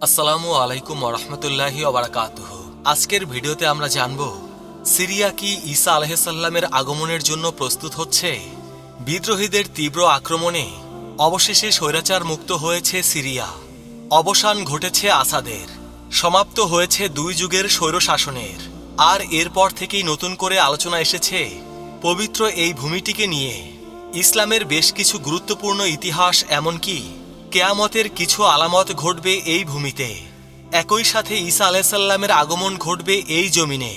আসসালামু আলাইকুম ওরহমতুল্লাহি ওবরাকাতুহ আজকের ভিডিওতে আমরা জানব, সিরিয়া কি ঈসা আলহামের আগমনের জন্য প্রস্তুত হচ্ছে? বিদ্রোহীদের তীব্র আক্রমণে অবশেষে স্বৈরাচার মুক্ত হয়েছে সিরিয়া। অবসান ঘটেছে আসাদের, সমাপ্ত হয়েছে দুই যুগের স্বৈরশাসনের আর এরপর থেকেই নতুন করে আলোচনা এসেছে পবিত্র এই ভূমিটিকে নিয়ে। ইসলামের বেশ কিছু গুরুত্বপূর্ণ ইতিহাস এমনকি কেয়ামতের কিছু আলামত ঘটবে এই ভূমিতে। একই সাথে ঈসা আলাইসাল্লামের আগমন ঘটবে এই জমিনে।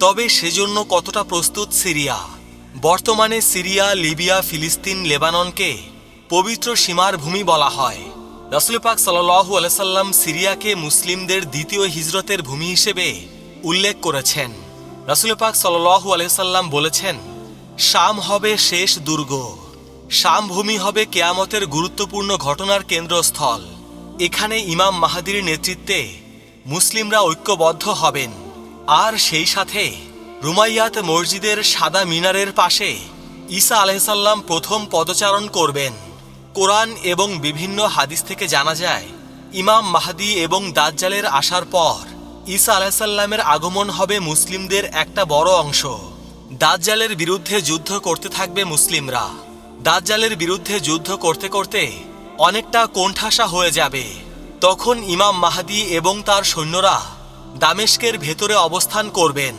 তবে সেজন্য কতটা প্রস্তুত সিরিয়া? বর্তমানে সিরিয়া, লিবিয়া, ফিলিস্তিন, লেবাননকে পবিত্র সীমার ভূমি বলা হয়। রসুল পাক সাল্লু আলাইসাল্লাম সিরিয়াকে মুসলিমদের দ্বিতীয় হিজরতের ভূমি হিসেবে উল্লেখ করেছেন। রসুল পাক সাল্লু আলাইসাল্লাম বলেছেন, শাম হবে শেষ দুর্গ। শাম ভূমি হবে কেয়ামতের গুরুত্বপূর্ণ ঘটনার কেন্দ্রস্থল। এখানে ইমাম মাহাদির নেতৃত্বে মুসলিমরা ঐক্যবদ্ধ হবেন। আর সেই সাথে রুমাইয়াত মসজিদের সাদা মিনারের পাশে ঈসা আলহাম প্রথম পদচারণ করবেন। কোরআন এবং বিভিন্ন হাদিস থেকে জানা যায়, ইমাম মাহাদি এবং দাজ্জালের আসার পর ঈসা আলাহিসাল্লামের আগমন হবে মুসলিমদের একটা বড় অংশ। দাজ্জালের বিরুদ্ধে যুদ্ধ করতে থাকবে মুসলিমরা। দাজ্জালের বিরুদ্ধে যুদ্ধ করতে করতে অনেকটা কোণঠাসা হয়ে যাবে। তখন ইমাম মাহাদি এবং তার সৈন্যরা দামেস্কের ভেতরে অবস্থান করবেন।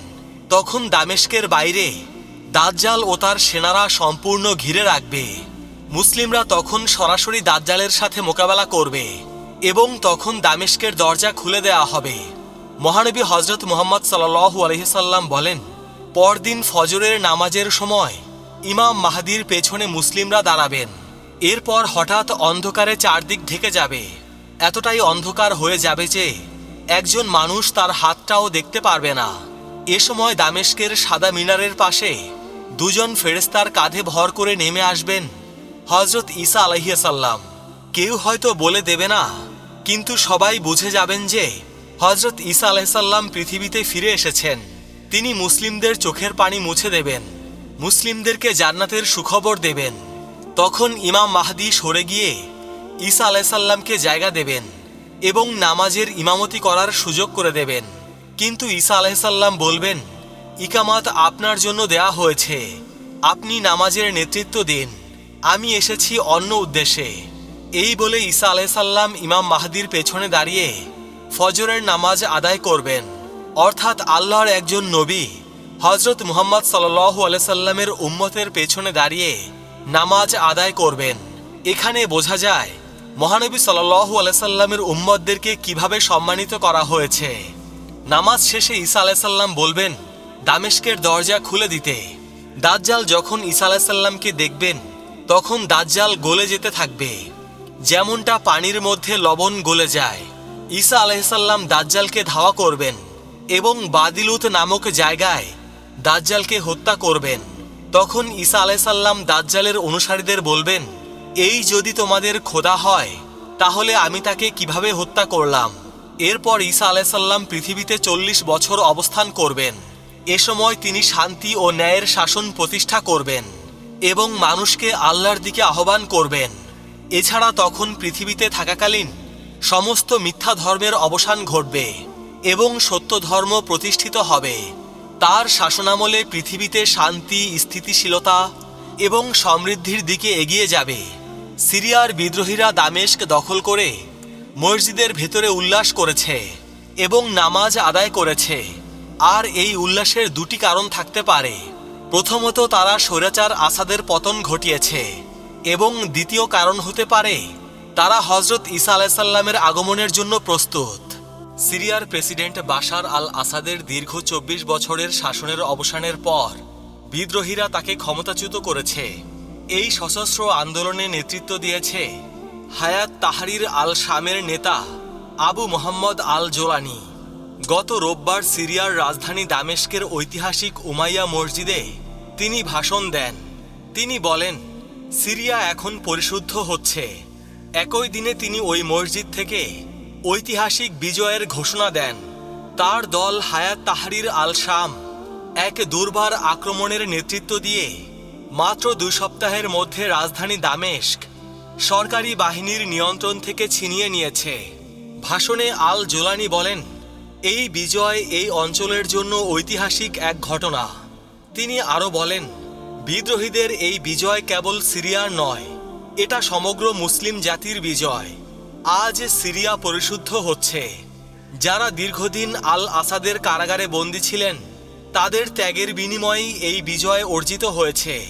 তখন দামেস্কের বাইরে দাজ্জাল ও তার সেনারা সম্পূর্ণ ঘিরে রাখবে। মুসলিমরা তখন সরাসরি দাজ্জালের সাথে মোকাবেলা করবে এবং তখন দামেস্কের দরজা খুলে দেওয়া হবে। মহানবী হজরত মোহাম্মদ সাল্লু আলহিসাল্লাম বলেন, পরদিন ফজরের নামাজের সময় ইমাম মাহাদির পেছনে মুসলিমরা দাঁড়াবেন। এরপর হঠাৎ অন্ধকারে চারদিক ঢেকে যাবে। এতটাই অন্ধকার হয়ে যাবে যে, একজন মানুষ তার হাতটাও দেখতে পারবে না। এ সময় দামেস্কের সাদা মিনারের পাশে দুজন ফেরেস্তার কাঁধে ভর করে নেমে আসবেন হজরত ঈসা আলহিয়াসাল্লাম কেউ হয়তো বলে দেবে না, কিন্তু সবাই বুঝে যাবেন যে হজরত ঈসা আলাইসাল্লাম পৃথিবীতে ফিরে এসেছেন। তিনি মুসলিমদের চোখের পানি মুছে দেবেন। মুসলিমদেরকে জান্নাতের সুখবর দেবেন। তখন ইমাম মাহাদি সরে গিয়ে ঈসা আলাইসাল্লামকে জায়গা দেবেন এবং নামাজের ইমামতি করার সুযোগ করে দেবেন। কিন্তু ঈসা আলাইসাল্লাম বলবেন, ইকামাত আপনার জন্য দেয়া হয়েছে। আপনি নামাজের নেতৃত্ব দিন। আমি এসেছি অন্য উদ্দেশ্যে। এই বলে ঈসা আলাইসাল্লাম ইমাম মাহাদির পেছনে দাঁড়িয়ে ফজরের নামাজ আদায় করবেন। অর্থাৎ আল্লাহর একজন নবী হজরত মুহাম্মদ সাল্লাহ আলাইসাল্লামের উম্মতের পেছনে দাঁড়িয়ে নামাজ আদায় করবেন। এখানে বোঝা যায়, মহানবী সাল্লাহু আলাইসাল্লামের উম্মতদেরকে কীভাবে সম্মানিত করা হয়েছে। নামাজ শেষে ঈসা আলাইসাল্লাম বলবেন, দামেস্কের দরজা খুলে দিতে। দাজ্জাল যখন ঈসা আলাইসাল্লামকে দেখবেন, তখন দাজ্জাল গলে যেতে থাকবে। যেমনটা পানির মধ্যে লবণ গলে যায়, ঈসা আলাইসাল্লাম দাজ্জালকে ধাওয়া করবেন এবং বাদিলুত নামক জায়গায় দাজ্জালকে হত্যা করবেন। তখন ঈসা আলাইসাল্লাম দাজ্জালের অনুসারীদের বলবেন, এই যদি তোমাদের খোদা হয়, তাহলে আমি তাকে কীভাবে হত্যা করলাম? এরপর ঈসা আলাইসাল্লাম পৃথিবীতে চল্লিশ বছর অবস্থান করবেন। এ সময় তিনি শান্তি ও ন্যায়ের শাসন প্রতিষ্ঠা করবেন এবং মানুষকে আল্লাহর দিকে আহ্বান করবেন। এছাড়া তখন পৃথিবীতে থাকাকালীন সমস্ত মিথ্যা ধর্মের অবসান ঘটবে এবং সত্য ধর্ম প্রতিষ্ঠিত হবে। তার শাসনামলে পৃথিবীতে শান্তি, স্থিতিশীলতা এবং সমৃদ্ধির দিকে এগিয়ে যাবে। সিরিয়ার বিদ্রোহীরা দামেস্ক দখল করে মসজিদের ভেতরে উল্লাস করেছে এবং নামাজ আদায় করেছে। আর এই উল্লাসের দুটি কারণ থাকতে পারে। প্রথমত, তারা স্বৈরাচার আসাদের পতন ঘটিয়েছে এবং দ্বিতীয় কারণ হতে পারে, তারা হজরত ঈসা আলাইসাল্লামের আগমনের জন্য প্রস্তুত। সিরিয়ার প্রেসিডেন্ট বাশার আল আসাদের দীর্ঘ চব্বিশ বছরের শাসনের অবসানের পর বিদ্রোহীরা তাকে ক্ষমতাচ্যুত করেছে। এই সশস্ত্র আন্দোলনে নেতৃত্ব দিয়েছে হায়াত তাহারির আল শামের নেতা আবু মোহাম্মদ আল জোলানি গত রোববার সিরিয়ার রাজধানী দামেস্কের ঐতিহাসিক উমাইয়া মসজিদে তিনি ভাষণ দেন। তিনি বলেন, সিরিয়া এখন পরিশুদ্ধ হচ্ছে। একই দিনে তিনি ওই মসজিদ থেকে ঐতিহাসিক বিজয়ের ঘোষণা দেন। তার দল হায়াত তাহারির আল শাম এক দুর্বার আক্রমণের নেতৃত্ব দিয়ে মাত্র দুই সপ্তাহের মধ্যে রাজধানী দামেস্ক সরকারি বাহিনীর নিয়ন্ত্রণ থেকে ছিনিয়ে নিয়েছে। ভাষণে আল জোলানি বলেন, এই বিজয় এই অঞ্চলের জন্য ঐতিহাসিক এক ঘটনা। তিনি আরও বলেন, বিদ্রোহীদের এই বিজয় কেবল সিরিয়ার নয়, এটা সমগ্র মুসলিম জাতির বিজয়। আজ সিরিয়া পরিশুদ্ধ হচ্ছে। যারা দীর্ঘদিন আল আসাদের কারাগারে বন্দী ছিলেন, তাদের ত্যাগের বিনিময়েই এই বিজয় অর্জিত হয়েছে।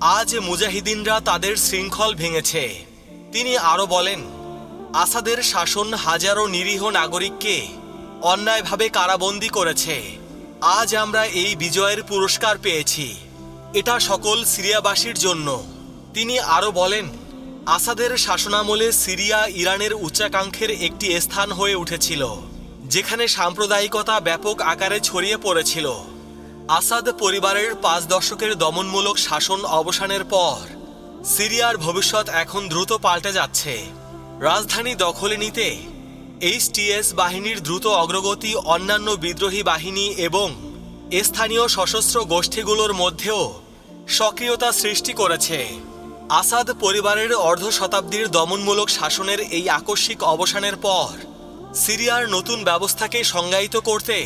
আজ মুজাহিদিনরা তাদের শৃঙ্খল ভেঙেছে। তিনি আরও বলেন, আসাদের শাসন হাজারো নিরীহ নাগরিককে অন্যায়ভাবে কারাবন্দী করেছে। আজ আমরা এই বিজয়ের পুরস্কার পেয়েছি। এটা সকল সিরিয়াবাসীর জন্য। তিনি আরও বলেন আসাদের শাসনামলে সিরিয়া ইরানের উচ্চাকাঙ্ক্ষের একটি স্থান হয়ে উঠেছিল, যেখানে সাম্প্রদায়িকতা ব্যাপক আকারে ছড়িয়ে পড়েছিল। আসাদ পরিবারের পাঁচ দশকের দমনমূলক শাসন অবসানের পর, সিরিয়ার ভবিষ্যৎ এখন দ্রুত পাল্টে যাচ্ছে। রাজধানী দখলে নিতে এইচটিএস বাহিনীর দ্রুত অগ্রগতি, অন্যান্য বিদ্রোহী বাহিনী এবং স্থানীয় সশস্ত্র গোষ্ঠীগুলোর মধ্যেও সক্রিয়তা সৃষ্টি করেছে। আসাদ পরিবারের অর্ধ শতাব্দীর দমনমূলক শাসনের এই আকস্মিক অবসানের পর সিরিয়ার নতুন ব্যবস্থাকে সংজ্ঞায়িত করতে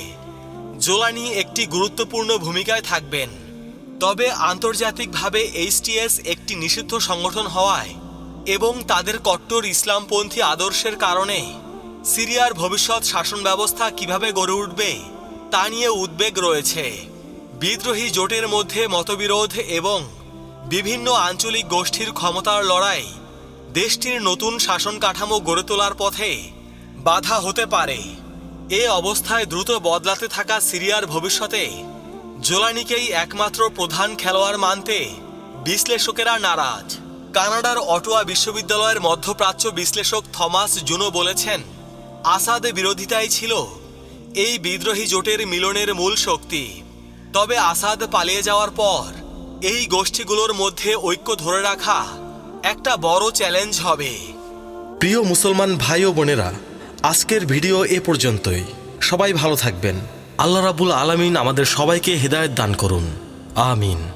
জোলানি একটি গুরুত্বপূর্ণ ভূমিকায় থাকবেন। তবে আন্তর্জাতিকভাবে এইচটিএস একটি নিষিদ্ধ সংগঠন হওয়ায় এবং তাদের কট্টর ইসলামপন্থী আদর্শের কারণে সিরিয়ার ভবিষ্যৎ শাসন ব্যবস্থা কীভাবে গড়ে উঠবে তা নিয়ে উদ্বেগ রয়েছে। বিদ্রোহী জোটের মধ্যে মতবিরোধ এবং বিভিন্ন আঞ্চলিক গোষ্ঠীর ক্ষমতার লড়াই দেশটির নতুন শাসন কাঠামো গড়ে তোলার পথে বাধা হতে পারে। এ অবস্থায় দ্রুত বদলাতে থাকা সিরিয়ার ভবিষ্যতে জোলানিকেই একমাত্র প্রধান খেলোয়াড় মানতে বিশ্লেষকেরা নারাজ। কানাডার অটোয়া বিশ্ববিদ্যালয়ের মধ্যপ্রাচ্য বিশ্লেষক থমাস জুনো বলেছেন, আসাদ বিরোধিতাই ছিল এই বিদ্রোহী জোটের মিলনের মূল শক্তি। তবে আসাদ পালিয়ে যাওয়ার পর এই গোষ্ঠীগুলোর মধ্যে ঐক্য ধরে রাখা একটা বড় চ্যালেঞ্জ হবে। প্রিয় মুসলমান ভাই ও বোনেরা, আজকের ভিডিও এ পর্যন্তই। সবাই ভালো থাকবেন। আল্লাহ রাবুল আলমিন আমাদের সবাইকে হৃদায়ত দান করুন। আমিন।